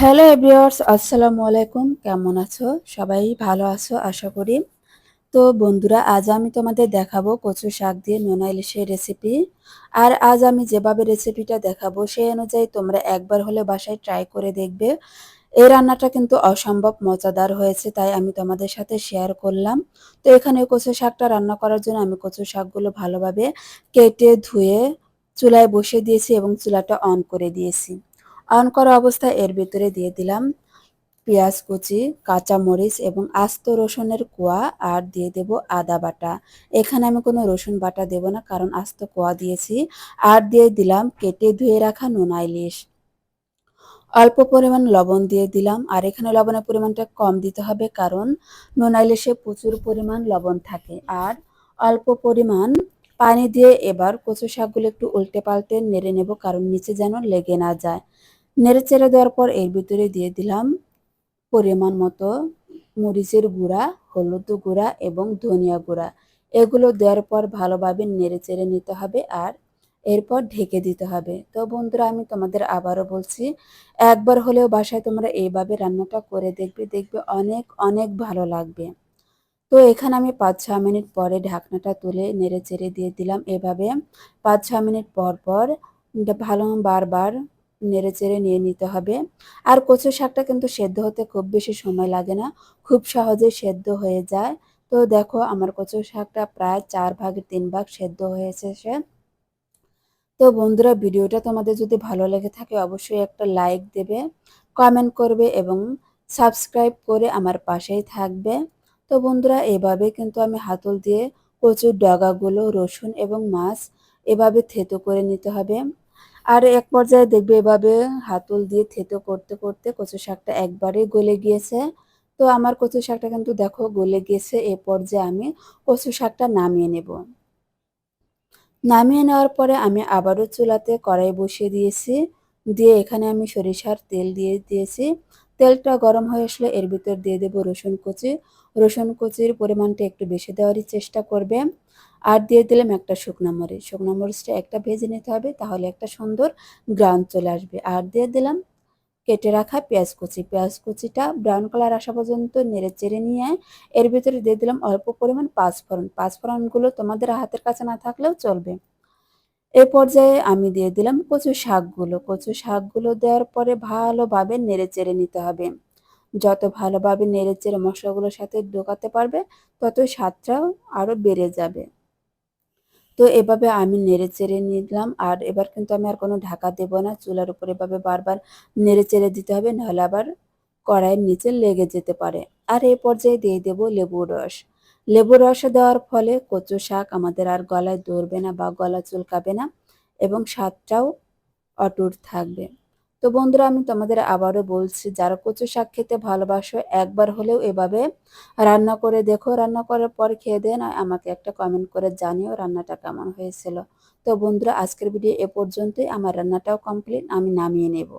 Hello এভরিওয়ার্স আসসালামু আলাইকুম কেমন আছো? সবাই ভালো আছো, আশা করি। তো বন্ধুরা, আজ আমি তোমাদের দেখাবো কচু শাক দিয়ে নোনা ইলিশের রেসিপি আর আজ আমি যেভাবে রেসিপিটা দেখাবো, সেই অনুযায়ী তোমরা একবার হলে বাসায় ট্রাই করে দেখবে। এই রান্নাটা কিন্তু অসম্ভব মজাদার হয়েছে, তাই আমি তোমাদের সাথে শেয়ার করলাম। তো এখানে কচু শাকটা রান্না করার জন্য আমি কচু শাকগুলো ভালোভাবে কেটে ধুয়ে চুলায় বসে দিয়েছি এবং চুলাটা অন করে দিয়েছি। অন করা অবস্থায় এর ভিতরে দিয়ে দিলাম পেঁয়াজ কুচি কাঁচা মরিচ এবং আস্ত রসুনের কোয়া আর দিয়ে দেব আদা বাটা। এখানে আমি কোনো রসুন বাটা দেব না, কারণ আস্ত কোয়া দিয়েছি। আর দিয়ে দিলাম কেটে ধুয়ে রাখা নোনা ইলিশ। অল্প পরিমাণ লবণ দিয়ে দিলাম, আর এখানে লবণের পরিমাণটা কম দিতে হবে, কারণ নোনা ইলিশে প্রচুর পরিমাণ লবণ থাকে। আর অল্প পরিমাণ পানি দিয়ে এবার কচু শাকগুলো একটু উল্টে পাল্টে নেড়ে নেব, কারণ নিচে যেন লেগে না যায়। নেড়ে চেড়ে দেওয়ার পর এর ভিতরে দিয়ে দিলাম পরিমাণ মতো মরিচের গুঁড়া, হলুদ গুঁড়া এবং ধনিয়া গুঁড়া। এগুলো দেওয়ার পর ভালোভাবে নেড়ে চেড়ে নিতে হবে আর এরপর ঢেকে দিতে হবে। তো বন্ধুরা, আমি তোমাদের আবারও বলছি, একবার হলেও বাসায় তোমরা এইভাবে রান্নাটা করে দেখবে দেখবে অনেক অনেক ভালো লাগবে। তো এখানে আমি পাঁচ ছ মিনিট পরে ঢাকনাটা তুলে নেড়ে চেড়ে দিয়ে দিলাম। এভাবে পাঁচ ছ মিনিট পর পর ভালো বারবার নেড়ে চেড়ে নিয়ে নিতে হবে। আর কচু শাকটা কিন্তু সেদ্ধ হতে খুব বেশি সময় লাগে না, খুব সহজেই সেদ্ধ হয়ে যায়। তো দেখো, আমার কচু শাকটা প্রায় চার ভাগের তিন ভাগ সেদ্ধ হয়েছে সে। তো বন্ধুরা, ভিডিওটা তোমাদের যদি ভালো লেগে থাকে, অবশ্যই একটা লাইক দেবে, কমেন্ট করবে এবং সাবস্ক্রাইব করে আমার পাশেই থাকবে। তো বন্ধুরা, এভাবে কিন্তু আমি হাতল দিয়ে কচুর ডগাগুলো, রসুন এবং মাছ এভাবে থেতো করে নিতে হবে। আর এক পর্যায়ে দেখবে এভাবে হাতল দিয়ে থেতো করতে করতে কচু শাকটা একবারে গলে গিয়েছে। তো আমার কচু শাকটা কিন্তু দেখো গলে গিয়েছে, এ পর্যায়ে আমি কচু শাকটা নামিয়ে নেব। নামিয়ে নেওয়ার পরে আমি আবারও চুলাতে কড়াই বসিয়ে দিয়েছি। দিয়ে এখানে আমি সরিষার তেল দিয়ে দিয়েছি। তেলটা গরম হয়ে আসলে এর ভিতর দিয়ে দেবো রসুন কুচি। রসুন কুচির পরিমাণটা একটু বেশি দেওয়ারই চেষ্টা করবে। আর দিয়ে দিলাম একটা শুকনো মরিচ। শুকনো মরিচটা একটা ভেজে নিতে হবে, তাহলে একটা সুন্দর গ্রান চলে আসবে। আর দিয়ে দিলাম কেটে রাখা পেঁয়াজ কুচি। পেঁয়াজ কুচিটা ব্রাউন কালার আসা পর্যন্ত নেড়ে চেড়ে নিয়ে এর ভিতরে দিয়ে দিলাম অল্প পরিমাণ পাঁচফোড়ন। পাঁচফোড়নগুলো তোমাদের হাতের কাছে না থাকলেও চলবে। এ পর্যায়ে আমি দিয়ে দিলাম কচু শাকগুলো। কচু শাকগুলো দেওয়ার পরে ভালোভাবে নেড়ে চেড়ে নিতে হবে। যত ভালোভাবে নেড়ে চেড়ে মশলাগুলোর সাথে ঢোকাতে পারবে, ততই স্বাদটাও আরও বেড়ে যাবে। তো এভাবে আমি নেড়ে চেড়ে নিলাম। আর এবার কিন্তু আমি আর কোনো ঢাকা দেব না। চুলার উপর এভাবে বারবার নেড়ে চেড়ে দিতে হবে, নাহলে আবার কড়াইয়ের নিচে লেগে যেতে পারে। আর এই পর্যায়ে দিয়ে দেব লেবুর রস। লেবু রস দেওয়ার ফলে কচু শাক আমাদের আর গলায় ধরবে না বা গলা চুলকাবে না এবং স্বাদটাও অটুট থাকবে। তো বন্ধুরা, আমি তোমাদের আবারও বলছি, যারা কচু শাক খেতে ভালোবাসো, একবার হলেও এভাবে রান্না করে দেখো। রান্না করার পর খেয়ে দেন আমাকে একটা কমেন্ট করে জানিও রান্নাটা কেমন হয়েছিল। তো বন্ধুরা, আজকের ভিডিও এ পর্যন্তই। আমার রান্নাটাও কমপ্লিট আমি নামিয়ে নেব।